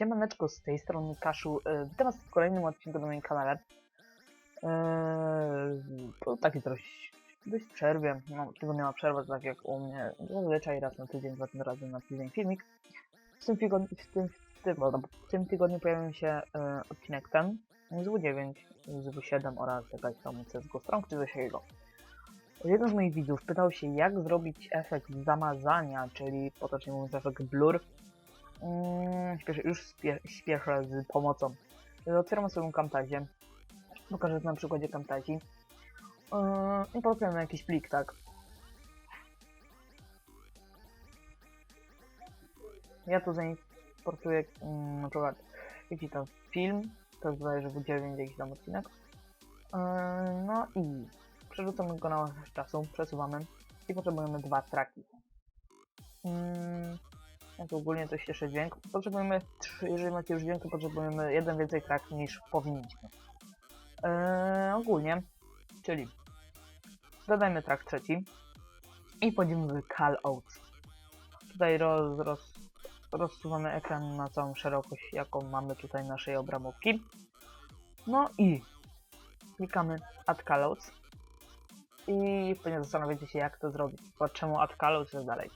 Siemaneczko, z tej strony Kaszu. E, Witam was w kolejnym odcinku na moim kanale. Eee, to taki dość, dość przerwie. No, tygodniowa przerwa, tak jak u mnie. Zazwyczaj raz na tydzień, dwa tym razem na tydzień filmik. W tym tygodniu, w tym, w tym, no, w tym tygodniu pojawił się e, odcinek ten z W9, z W7 oraz jakaś tam CSGO Strong czy coś takiego. Jeden z moich widzów pytał się, jak zrobić efekt zamazania, czyli potocznie mówiąc efekt blur. Śpieszę, już spie, śpieszę z pomocą. Otwieram sobie Camtasie. Pokażę na przykładzie Camtasi. Yy, I potem na jakiś plik, tak. Ja tu zaimportuję mm, na przykład jakiś tam film, to jest bodajże W9 jakiś tam odcinek. Yy, no i przerzucamy go na czasu, przesuwamy i potrzebujemy dwa traki. Jak ogólnie to ścieszę dźwięk. Potrzebujemy trzy, jeżeli macie już dźwięk, to potrzebujemy jeden więcej trak niż powinniśmy. Eee, ogólnie, czyli dodajmy track trzeci i wchodzimy w callouts. Tutaj roz, roz, rozsuwamy ekran na całą szerokość, jaką mamy tutaj naszej obramówki. No i klikamy add callouts i pewnie zastanawiacie się jak to zrobić, bo czemu add callouts i tak dalej.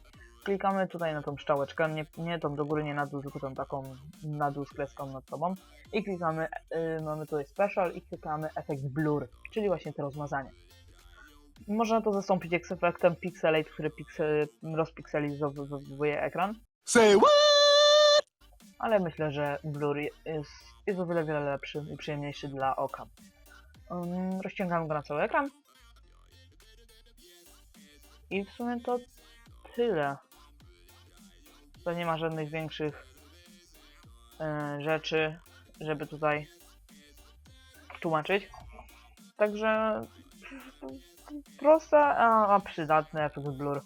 Klikamy tutaj na tą strzałeczkę, nie, nie tą do góry, nie na dół, tylko tą taką na dół z kreską nad sobą. I klikamy, y, mamy tutaj special i klikamy efekt blur, czyli właśnie to rozmazanie. Można to zastąpić jak z efektem pixelate, który pixel, rozpikselizowuje ekran, Say what? ale myślę, że blur je- jest, jest o wiele, wiele lepszy i przyjemniejszy dla oka. Um, rozciągamy go na cały ekran. I w sumie to tyle. To nie ma żadnych większych e, rzeczy, żeby tutaj tłumaczyć. Także proste, a, a przydatny efekt blur,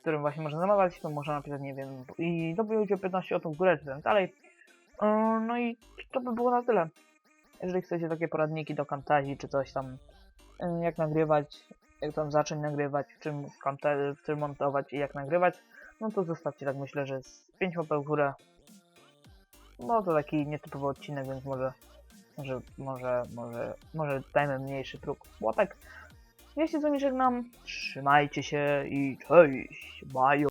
którym właśnie można zamawiać, to można napisać, nie wiem, i dobić o 15 o w górę, czy dalej. E, No i to by było na tyle. Jeżeli chcecie takie poradniki do Camtasia, czy coś tam, e, jak nagrywać, jak tam zacząć nagrywać, czym, w czym montować i jak nagrywać, no to zostawcie tak myślę, że z 5 łapek w górę. No to taki nietypowy odcinek, więc może, może, może, może, może dajmy mniejszy próg łapek. Ja się z wami żegnam, trzymajcie się i cześć, bye.